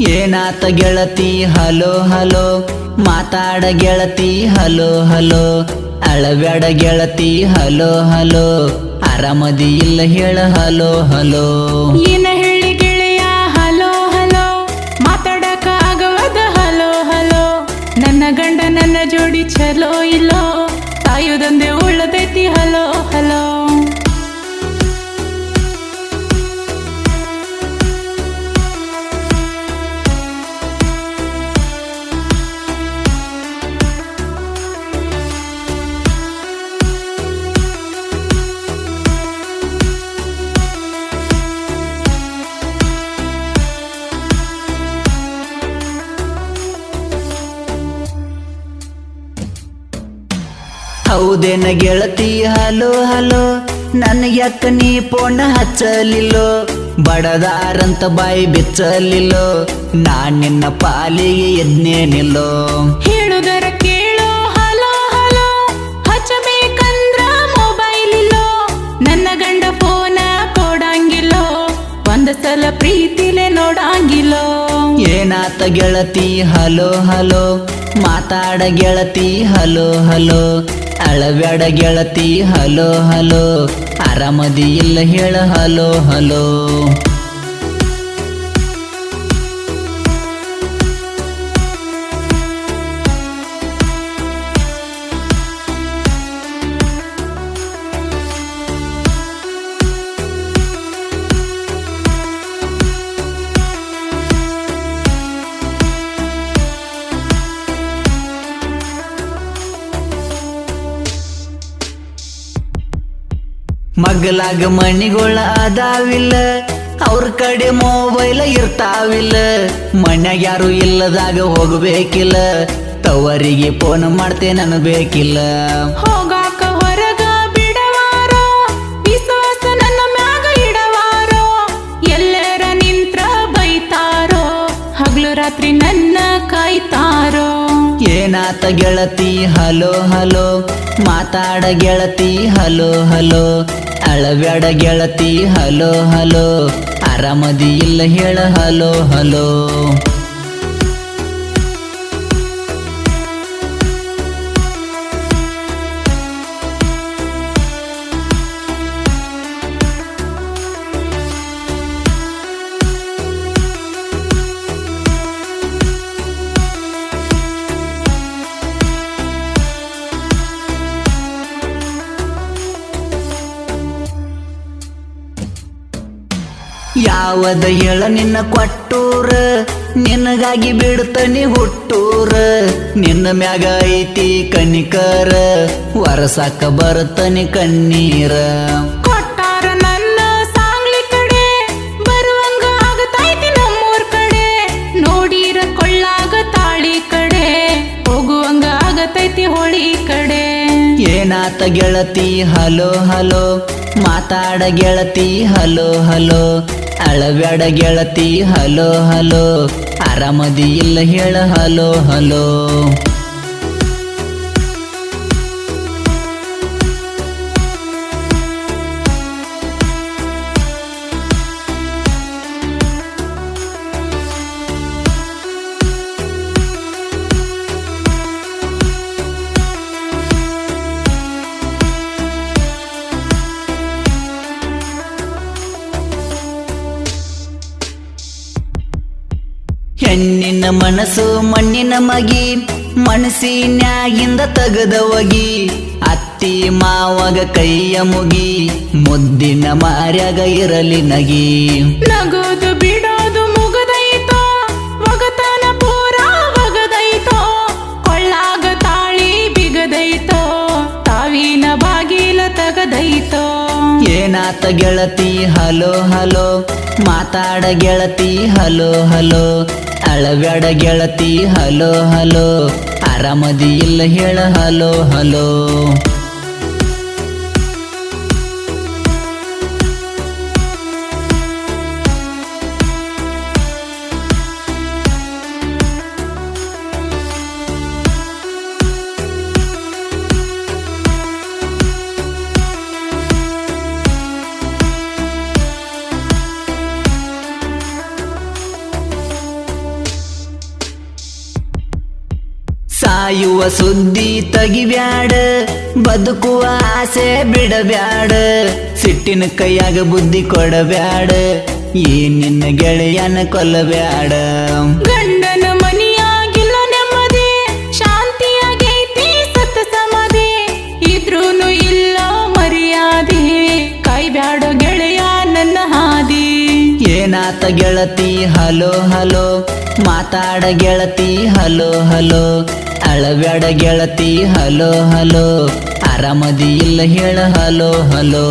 ಏನಾತ ಗೆಳತಿ, hello hello. ಮಾತಾಡ ಗೆಳತಿ, ಹಲೋ ಹಲೋ. ಅಳಬೇಡ ಗೆಳತಿ, ಹಲೋ ಹಲೋ. ಆರಾಮದಿ ಇಲ್ಲ ಹೇಳ ಹಲೋ ಹಲೋ. ಏನ ಹೌದೇನ ಗೆಳತಿ ಹಲೋ ಹಲೋ. ನನಗ್ಯಾಕ ನೀ ಪೋಣ ಹಚ್ಚಲಿಲ್ಲೋ? ಬಡದಾರಂತ ಬಾಯಿ ಬಿಚ್ಚಲಿಲ್ಲೋ? ನಾನ್ ನಿನ್ನ ಪಾಲಿಗೆ ಎದ್ನೇನಿಲ್ಲೋ ಹೇಳುದರ ಕೇಳೋ ಹಲೋ ಹಲೋ. ಹಚ್ಚಬೇಕಂದ್ರ ಮೊಬೈಲ್ ಇಲ್ಲೋ ನನ್ನ ಗಂಡ ಫೋನ ಕೊಡಂಗಿಲ್ಲೋ? ಒಂದ ಸಲ ಪ್ರೀತಿಲೆ ನೋಡಂಗಿಲ್ಲೋ? ಏನಾತ ಗೆಳತಿ ಹಲೋ ಹಲೋ. ಮಾತಾಡ ಗೆಳತಿ ಹಲೋ ಹಲೋ. ಅಳಬ್ಯಾಡ ಗೆಳತಿ ಹಲೋ ಹಲೋ ಆರಾಮದಿ ಇಲ್ಲ ಹೇಳ ಹಲೋ ಹಲೋ. ಮಗ್ಲಾಗ ಮಣಿಗೊಳ ಅದಾವಿಲ್ಲ ಅವ್ರ ಕಡೆ ಮೊಬೈಲ್ ಇರ್ತಾವಿಲ್ಲ. ಮನ್ಯಾಗ ಯಾರು ಇಲ್ಲದಾಗ ಹೋಗ್ಬೇಕಿಲ್ಲ ತವರಿಗೆ ಫೋನ್ ಮಾಡ್ತೇನೆ ಅನ್ಬೇಕಿಲ್ಲ ಹೋಗಾಕ ಹೊರಗ ಬಿಡವಾರ ವಿಶ್ವಾಸ ನನ್ನ ಮ್ಯಾಗ ಇಡವಾರೋ ಎಲ್ಲರ ನಿಂತ್ರ ಬೈತಾರೋ ಹಗಲು ರಾತ್ರಿ ನನ್ನ ಕಾಯ್ತಾರೋ. ಏನಾತ ಗೆಳತಿ ಹಲೋ ಹಲೋ ಮಾತಾಡ ಗೆಳತಿ ಹಲೋ ಹಲೋ. ಅಳಬ್ಯಾಡ ಗೆಳತಿ ಹಲೋ ಹಲೋ. ಆರಾಮದಿ ಇಲ್ಲ ಹೇಳ ಹಲೋ ಹಲೋ. ಯಾವದ ಹೇಳ ನಿನ್ನ ಕೊಟ್ಟೂರ? ನಿನಗಾಗಿ ಬಿಡ್ತನಿ ಹುಟ್ಟೂರ? ನಿನ್ನ ಮ್ಯಾಗ ಐತಿ ಕನಿಕರ ವರಸಾಕ ಬರ್ತನಿ ಕಣ್ಣೀರ. ಕೊಟ್ಟಾರ ನನ್ನ ಸಾಂಗ್ಲಿ ಕಡೆ ಬರುವಂಗ ಆಗತೈತಿ ನಮ್ಮೂರ್ ಕಡೆ. ನೋಡಿರ ಕೊಳ್ಳಾಗ ತಾಳಿ ಕಡೆ ಹೋಗುವಂಗ ಆಗತೈತಿ ಹೋಳಿ ಕಡೆ. ಏನಾತ ಗೆಳತಿ ಹಲೋ ಹಲೋ ಮಾತಾಡ ಗೆಳತಿ ಹಲೋ ಹಲೋ. ಅಳಬ್ಯಾಡ ಗೆಳತಿ ಹಲೋ ಹಲೋ. ಆರಾಮದಿ ಇಲ್ಲ ಹೇಳ ಹಲೋ ಹಲೋ. ಮನಸ್ಸು ಮಣ್ಣಿನ ಮಗಿ ಮನಸ್ಸಿನ್ಯಾಗಿಂದ ತಗದವಗಿ ಅತ್ತಿ ಮಾವಾಗ ಕೈಯ ಮುಗಿ ಮುದ್ದಿನ ಮಾರ್ಯಾಗ ಇರಲಿ ನಗಿ. ನಗೋದು ಏನಾತ ಗೆಳತಿ, ಹಲೋ ಹಲೋ. ಮಾತಾಡ ಗೆಳತಿ, ಹಲೋ ಹಲೋ. ಅಳಬ್ಯಾಡ ಗೆಳತಿ, ಹಲೋ ಹಲೋ. ಆರಾಮದಿ ಇಲ್ಲ ಹೇಳ ಹಲೋ ಹಲೋ. ಸಾಯುವ ಸುದ್ದಿ ತಗಿಬ್ಯಾಡ ಬದುಕುವ ಆಸೆ ಬಿಡಬ್ಯಾಡ ಸಿಟ್ಟಿನ ಕೈಯಾಗ ಬುದ್ಧಿ ಕೊಡಬ್ಯಾಡ ಈ ನಿನ್ನ ಗೆಳೆಯನ ಕೊಲ್ಲಬ್ಯಾಡ ಗಂಡನ ಮನೆಯಾಗಿಲ್ಲ ನೆಮ್ಮದಿ ಶಾಂತಿಯಾಗೈತಿ ಸತ್ತ ಸಮಾಧಿ ಇದ್ರೂನು ಇಲ್ಲ ಮರ್ಯಾದೆ ಕೈಬ್ಯಾಡ ಗೆಳೆಯ ನನ್ನ ಹಾದಿ. ಏನಾತ ಗೆಳತಿ ಹಲೋ ಹಲೋ ಮಾತಾಡ ಗೆಳತಿ ಹಲೋ ಹಲೋ ಅಳಬ್ಯಾಡ ಗೆಳತಿ ಹಲೋ ಹಲೋ. ಆರಾಮದಿ ಇಲ್ಲ ಹೇಳ ಹಲೋ ಹಲೋ.